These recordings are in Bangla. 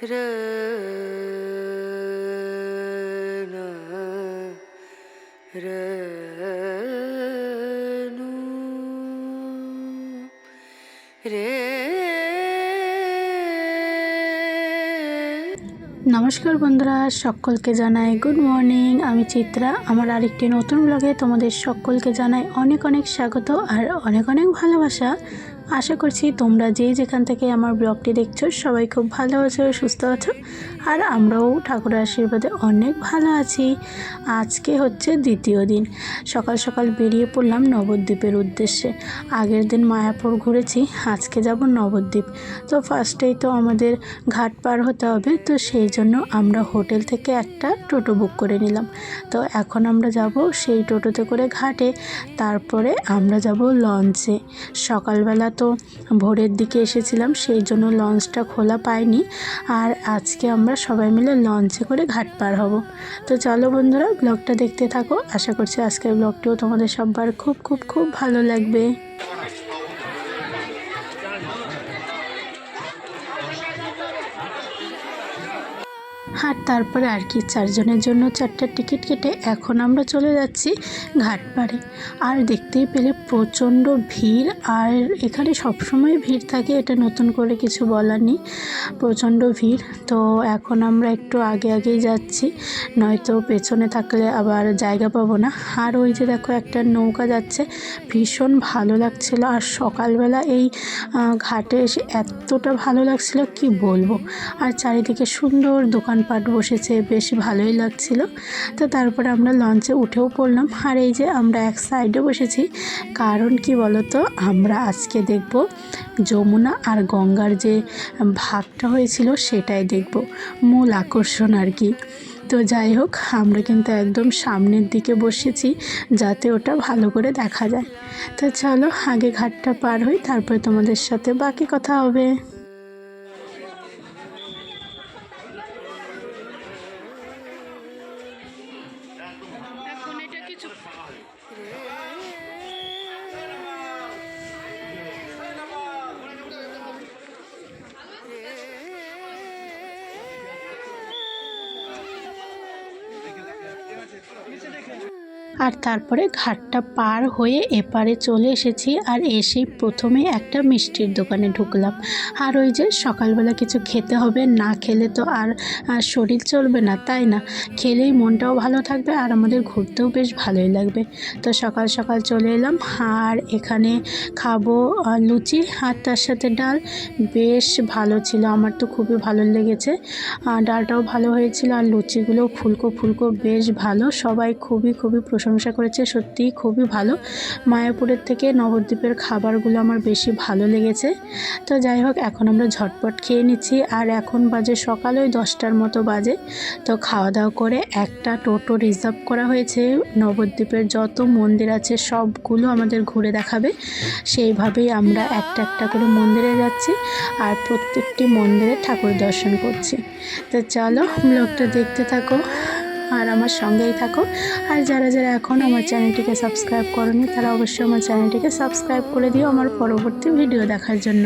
নমস্কার বন্ধুরা, সকলকে জানাই গুড মর্নিং আমি চিত্রা। আমার আরেকটি নতুন ব্লগে তোমাদের সকলকে জানাই অনেক অনেক স্বাগত আর অনেক অনেক ভালোবাসা। আশা করছি তোমরা যে যেখান থেকে আমার ব্লগটি দেখছ, সবাই খুব ভালো আছো, সুস্থ আছো, আর আমরাও ঠাকুরের আশীর্বাদে অনেক ভালো আছি। আজকে হচ্ছে দ্বিতীয় দিন। সকাল সকাল বেরিয়ে পড়লাম নবদ্বীপের উদ্দেশ্যে। আগের দিন মায়াপুর ঘুরেছি, আজকে যাব নবদ্বীপ। তো ফার্স্টেই তো আমাদের ঘাট পার হতে হবে, তো সেই জন্য আমরা হোটেল থেকে একটা টোটো বুক করে নিলাম। তো এখন আমরা যাব সেই টোটোতে করে ঘাটে, তারপরে আমরা যাব লঞ্চে। সকালবেলা তো ভোরের দিকে এসেছিলাম, সেই জন্য লঞ্চটা খোলা পাইনি। আর আজকে আমরা সবাই মিলে লঞ্চে করে ঘাট পার হব। তো চলো বন্ধুরা, ব্লগটা দেখতে থাকো। আশা করছি আজকের ব্লগটিও তোমাদের সবার খুব খুব খুব ভালো লাগবে। আর তারপরে আর কি, চারজনের জন্য চারটা টিকিট কেটে এখন আমরা চলে যাচ্ছি ঘাটপাড়ে। আর দেখতেই পেলে প্রচণ্ড ভিড়, আর এখানে সবসময় ভিড় থাকে, এটা নতুন করে কিছু বলার নেই। প্রচণ্ড ভিড়, তো এখন আমরা একটু আগে আগেই যাচ্ছি, নয়তো পেছনে থাকলে আবার জায়গা পাবো না। আর ওই যে দেখো একটা নৌকা যাচ্ছে, ভীষণ ভালো লাগছিল, আর সকালবেলা এই ঘাটে এসে এতটা ভালো লাগছিল, কি বলব? আর চারিদিকে সুন্দর দোকানপাট বসেছে, বেশ ভালোই লাগছিল। তো তারপরে আমরা লঞ্চে উঠেও পড়লাম। আর এই যে আমরা এক সাইডে বসেছি, কারণ কি বলতো, আমরা আজকে দেখব যমুনা আর গঙ্গার যে ভাগটা হয়েছিল, সেটাই দেখব। মূল আকর্ষণ আর কি। তো যাই হোক, আমরা কিন্তু একদম সামনের দিকে বসেছি, যাতে ওটা ভালো করে দেখা যায়। তো চলো, আগে ঘাটটা পার হই, তারপরে তোমাদের সাথে বাকি কথা হবে। আর তারপরে ঘাটটা পার হয়ে এপারে চলে এসেছি আর এসেই প্রথমে একটা মিষ্টির দোকানে ঢুকলাম। আর ওই যে সকালবেলা কিছু খেতে হবে, না খেলে তো আর শরীর চলবে না, তাই না? খেলেই মনটাও ভালো থাকবে আর আমাদের ঘুরতেও বেশ ভালোই লাগবে। তো সকাল সকাল চলে এলাম আর এখানে খাব লুচি আর তার সাথে ডাল। বেশ ভালো ছিল, আমার তো খুবই ভালো লেগেছে। ডালটাও ভালো হয়েছিল আর লুচিগুলো ফুলকো ফুলকো, বেশ ভালো। সবাই খুবই খুবই প্রশংসা করেছে, সত্যিই খুবই ভালো। মায়াপুরের থেকে নবদ্বীপের খাবারগুলো আমার বেশি ভালো লেগেছে। তো যাই হোক, এখন আমরা ঝটপট খেয়ে নিচ্ছি। আর এখন বাজে সকাল ওই দশটার মতো বাজে। তো খাওয়া দাওয়া করে একটা টোটো রিজার্ভ করা হয়েছে। নবদ্বীপের যত মন্দির আছে, সবগুলো আমাদের ঘুরে দেখাবে। সেইভাবেই আমরা একটা একটা করে মন্দিরে যাচ্ছি আর প্রত্যেকটি মন্দিরে ঠাকুর দর্শন করছি। তো চলো, ব্লগটা দেখতে থাকো। আর আমার সঙ্গেই থাকো। আর যারা যারা এখন আমার চ্যানেলটিকে সাবস্ক্রাইব করনি, তারা অবশ্যই আমার চ্যানেলটিকে সাবস্ক্রাইব করে দিও আমার পরবর্তী ভিডিও দেখার জন্য।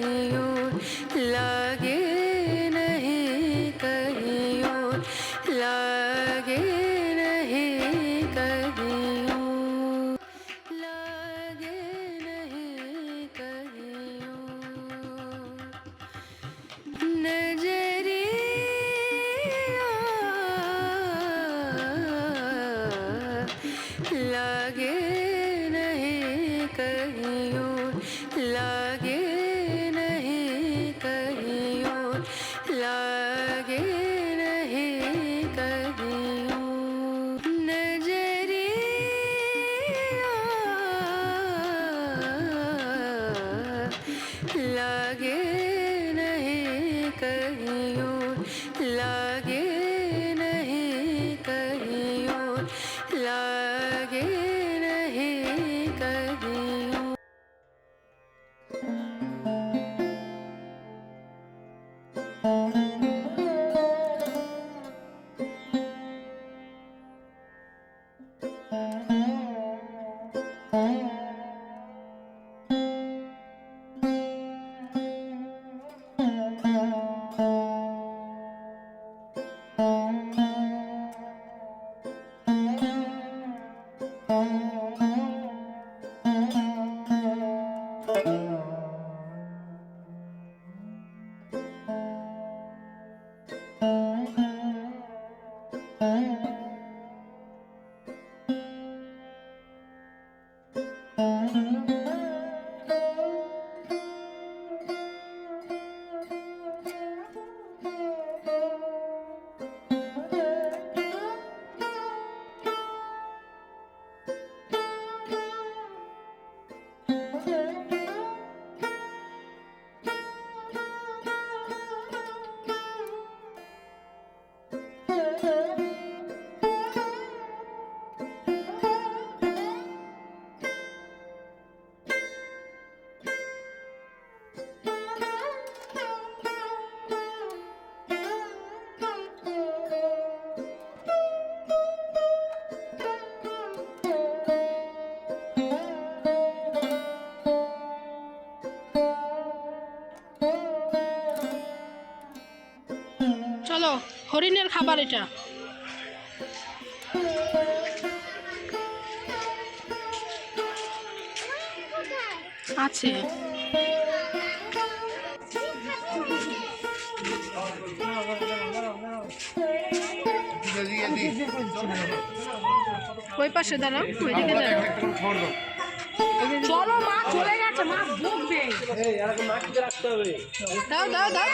you love. খাবার এটা। আছে। ওই পাশে দাঁড়াও ওইদিকে দাঁড়াও। চলো মা চলে গেছে মা দাও দাও দাও।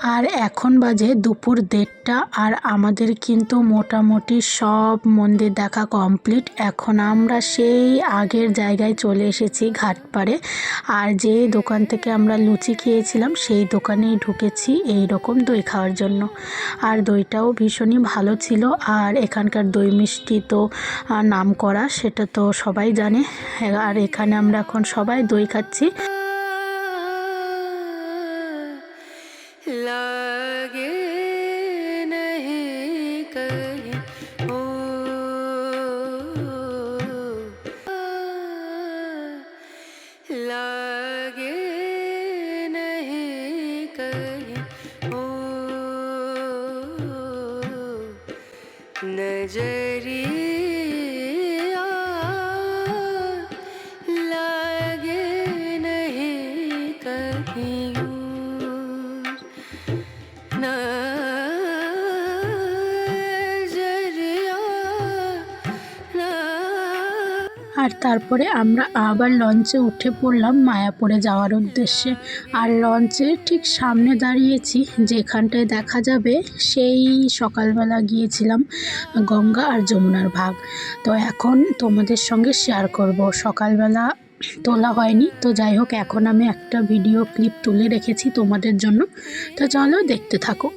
আর এখন বাজে দুপুর দেড়টা আর আমাদের কিন্তু মোটামুটি সব মন্দির দেখা কমপ্লিট। এখন আমরা সেই আগের জায়গায় চলে এসেছি ঘাটপাড়ে। আর যে দোকান থেকে আমরা লুচি খেয়েছিলাম, সেই দোকানেই ঢুকেছি এই রকম দই খাওয়ার জন্য। আর দইটাও ভীষণই ভালো ছিল। আর এখানকার দই মিষ্টি তো নাম করা সেটা তো সবাই জানে। আর এখানে আমরা এখন সবাই দই খাচ্ছি। তারপরে আমরা আবার লঞ্চে উঠে পড়লাম মায়াপুরে যাওয়ার উদ্দেশ্যে। আর লঞ্চের ঠিক সামনে দাঁড়িয়েছি, যেখানটায় দেখা যাবে সেই সকালবেলা গিয়েছিলাম গঙ্গা আর যমুনার ভাগ। তো এখন তোমাদের সঙ্গে শেয়ার করব। সকালবেলা তোলা হয়নি, তো যাই হোক, এখন আমি একটা ভিডিও ক্লিপ তুলে রেখেছি তোমাদের জন্য। তো চলো দেখতে থাকো।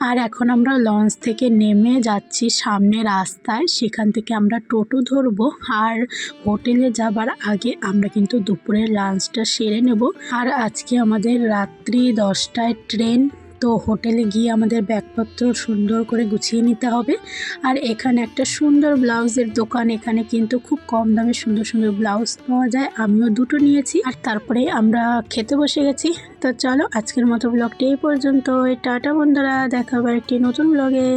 আর এখন আমরা লঞ্চ থেকে নেমে যাচ্ছি সামনে রাস্তায়। সেখান থেকে আমরা টোটো ধরবো আর হোটেলে যাবার আগে আমরা কিন্তু দুপুরের লাঞ্চটা সেরে নেব। আর আজকে আমাদের রাত্রি দশটায় ট্রেন তো হোটেলে গিয়ে আমাদের ব্যাগপত্র সুন্দর করে গুছিয়ে নিতে হবে। আর এখানে একটা সুন্দর ব্লাউজের দোকান, এখানে কিন্তু খুব কম দামে সুন্দর সুন্দর ব্লাউজ পাওয়া যায়। আমিও দুটো নিয়েছি। আর তারপরে আমরা খেতে বসে গেছি। তো চলো আজকের মতো ব্লগটি এই পর্যন্ত টাটা বন্ধুরা, দেখা হবে একটি নতুন ব্লগে।